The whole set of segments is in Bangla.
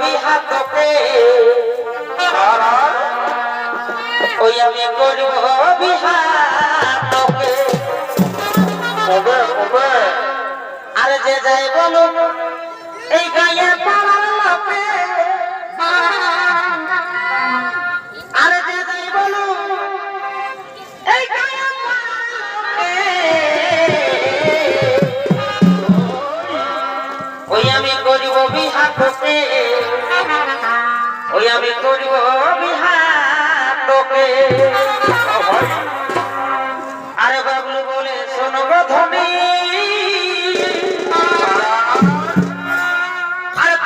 বিহা তোকে ওই আমি করব বিহা তোকে কবে কবে আরে যে যাই বলুন এই গায়ে বিহা তোকে ওই আমি করিব বিহা তোকে আরে বাবলু বলে শোনো গো ধনী। আরে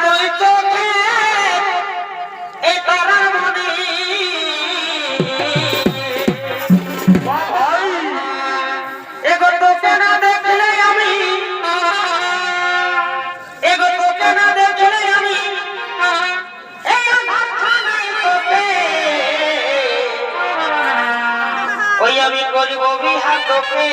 ওই আমি করিব বিহা তোকে